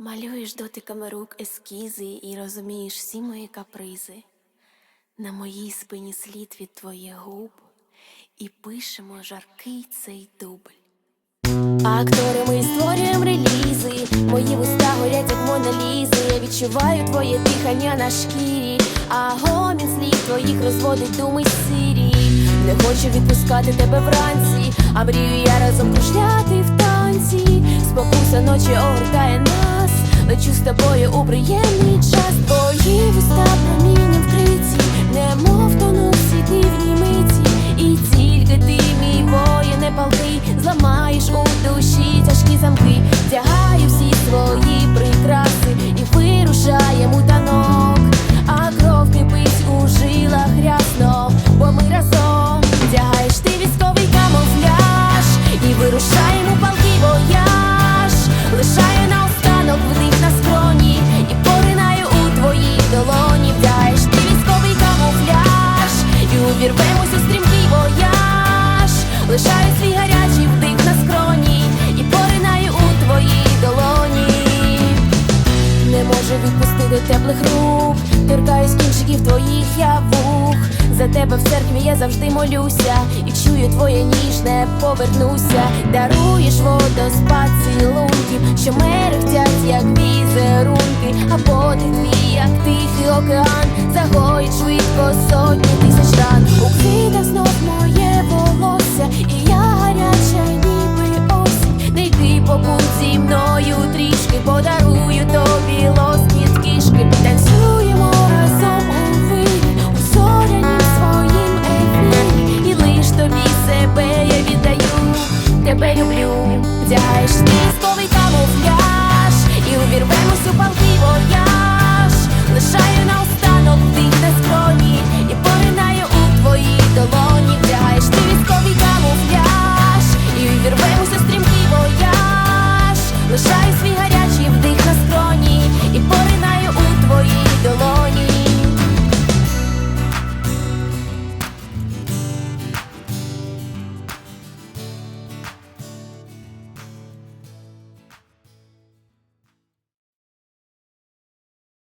Малюєш дотиками рук ескізи і розумієш всі мої капризи. На моїй спині слід від твоїх губ, і пишемо жаркий цей дубль. Актори ми створюємо релізи, мої вуста горять, як Моналізи. Я відчуваю твоє дихання на шкірі, а гомін слів твоїх розводить думи сирі. Не хочу відпускати тебе вранці, а мрію я разом кружляти в танці. Спокуса ночі огортає нас, лечу з тобою у приємний час. Твої у стрімкий вояж, лишаю свій гарячий вдих на скроні і поринаю у твої долоні. Не можу відпустити теплих рук, торкаюсь кінчиків твоїх я вух. За тебе в церкві я завжди молюся, і чую твоє ніжне повернуся. Даруєш водоспад цілунків, що мерехтять, як візерунки, а подих твій, як тихий океан, загоїть швидко сотні. У моє волосся, і я гаряча, ніби осінь. Не зі мною трішки, подарую